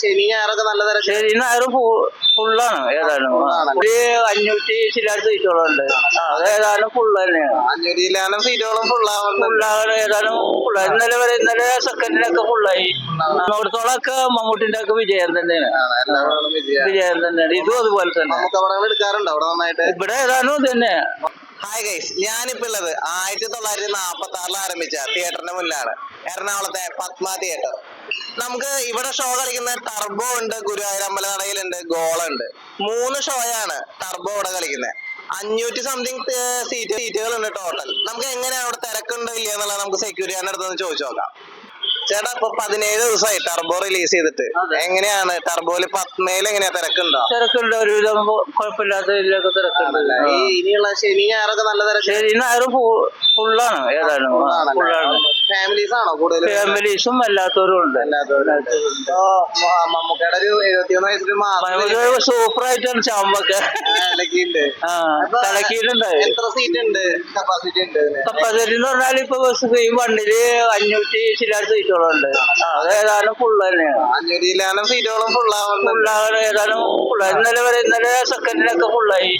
ശനി ഞായറൊക്കെ നല്ല തിരക്ക് ശരി ഞായർ ഫുള്ളാണ് ഏതായാലും. ഒരു അഞ്ഞൂറ്റി ചില സീറ്റുകളുണ്ട് അത് ഏതായാലും ഫുള്ള് തന്നെയാണ്. അഞ്ഞൂറ്റി ഇല്ലാനും സീറ്റുകളും ഫുള്ളാവുന്നുണ്ട് ഫുള്ളാണ് ഏതായാലും ഫുള്ളായി ഇന്നലെ വരെ ഇന്നലെ സെക്കൻഡിനൊക്കെ ഫുള്ളായി നോടത്തോളൊക്കെ മമ്മൂട്ടിന്റെ ഒക്കെ വിജയം തന്നെയാണ്. എല്ലാവരും വിജയ. വിജയം തന്നെയാണ്. ഇതും അതുപോലെ തന്നെ. നമുക്ക് പടങ്ങൾ എടുക്കാറുണ്ടോ? അവിടെ നന്നായിട്ട്? ഇവിടെ ഏതാനും ഇത് തന്നെ. ഹായ് ഗൈസ് ഞാനിപ്പോ ഉള്ളത് ആയിരത്തി തൊള്ളായിരത്തി നാപ്പത്തി ആറിൽ ആരംഭിച്ച തിയേറ്ററിന്റെ മുന്നിലാണ്. എറണാകുളത്തെ പത്മ തിയേറ്റർ നമുക്ക് ഇവിടെ ഷോ കളിക്കുന്ന ടർബോ ഉണ്ട് ഗുരുവായൂർ അമ്പലനടയിലുണ്ട് ഗോളുണ്ട് മൂന്ന് ഷോയാണ് ടർബോ ഇവിടെ കളിക്കുന്നത്. അഞ്ഞൂറ്റി സംതിങ് സീറ്റ് സീറ്റുകൾ ഉണ്ട് ടോട്ടൽ നമുക്ക് എങ്ങനെയാണ് അവിടെ തിരക്കുണ്ടോ ഇല്ല എന്നുള്ളത് നമുക്ക് സെക്യൂരിറ്റിയുടെ അടുത്ത് നിന്ന് ചോദിച്ചു നോക്കാം. ചേട്ടാ ഇപ്പൊ പതിനേഴ് ദിവസമായി ടർബോ റിലീസ് ചെയ്തിട്ട്. എങ്ങനെയാണ്? ടർബോയിൽ പത്മയിൽ എങ്ങനെയാ തിരക്കുണ്ടോ? തിരക്കുണ്ട്. ഒരുവിധം കുഴപ്പമില്ലാത്ത ഇതിലൊക്കെ തിരക്കുണ്ടല്ലേ ഇനിയുള്ള ശനി ഞായറൊക്കെ നല്ല തിരക്ക്. ശനി ഞായർ ഫുള്ളാണ് ഏതായാലും ഫുള്ളാണ് ഫാമിലീസ് ആണോ കൂടുതൽ ഫാമിലീസും അല്ലാത്തവരും ഉണ്ട് മമ്മൂക്കയുടെ ഒരു എഴുപത്തിയൊന്ന് വയസ്സിൽ മാസം സൂപ്പർ ആയിട്ടാണ് ചാമ്പൊക്കെ. എത്ര സീറ്റ് ഉണ്ട് കപ്പാസിറ്റി ഉണ്ട് എന്ന് പറഞ്ഞാൽ ഇപ്പൊ ബസ് ഈ വണ്ടിൽ അഞ്ഞൂറ്റി ചില സീറ്റുകളുണ്ട്. അത് ഏതായാലും ഫുള്ള് തന്നെയാണ്. സീറ്റുകളും ഫുൾ ആവുന്നുണ്ട് ഫുള്ളാണ് ഏതായാലും ഫുള്ളായി ഇന്നലെ വരെ ഇന്നലെ സെക്കൻഡിലൊക്കെ ഫുള്ളായി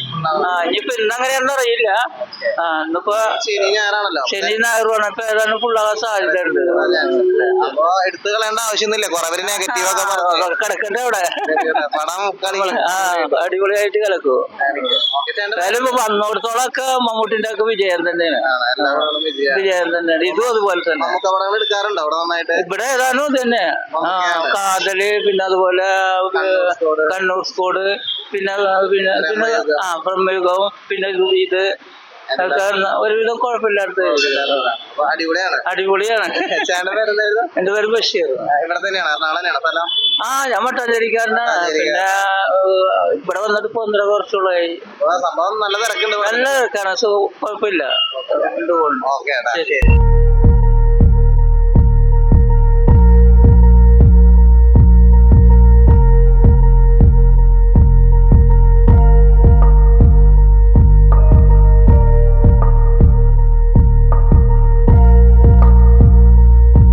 ആ ഇനിയിപ്പോ ഇന്ന് അങ്ങനെയാണെന്ന് അറിയില്ല. ആ ഇന്നിപ്പോ ശനി ഞായറാണല്ലോ ശനി ഞായറുമാണ് ഇപ്പൊ ഏതായാലും ഫുള്ളാകാൻ സാധ്യത ഉണ്ട് അപ്പൊ എടുത്തു കളയേണ്ട ആവശ്യമൊന്നുമില്ല. കുറെ പേര് നെഗറ്റീവ് ഒക്കെ കിടക്കണ്ട അവിടെ? പടം ആ അടിപൊളിയായിട്ട് കിടക്കൂ. എന്തായാലും വന്നോടത്തോളൊക്കെ മമ്മൂട്ടിന്റെ ഒക്കെ വിജയം തന്നെയാണ്. വിജയ. തന്നെയാണ്. ഇതും അതുപോലെ തന്നെ. എടുക്കാറുണ്ടോ. അവിടെ നന്നായിട്ട് ഇവിടെ ഏതാനും തന്നെ. കാതൽ പിന്നെ അതുപോലെ കണ്ണൂർ സ്കോഡ്. പിന്നെ പിന്നെ പിന്നെ ആ ബ്രഹ്മയുഗവും പിന്നെ ഇത് ഒരുവിധം കുഴപ്പമില്ലാത്ത അടിപൊളിയാണ്. അടിപൊളിയാണ്. ചേട്ടൻ പേരെന്തായിരുന്നു? എന്റെ പേര് ബഷീർ. ഇവിടെ തന്നെയാണ്. എറണാകുളം തന്നെയാണ് സ്ഥലം ആ ഞാൻ മട്ടാഞ്ചേരിക്കാരനാണ് പിന്നെ ഇവിടെ വന്നിട്ട് ഇപ്പൊ ഒന്നര വർഷമുള്ളതായി. സംഭവം നല്ല തിരക്കുണ്ട് നല്ല തിരക്കാണ്. സോ കുഴപ്പമില്ല. ഓക്കെ. ശരി.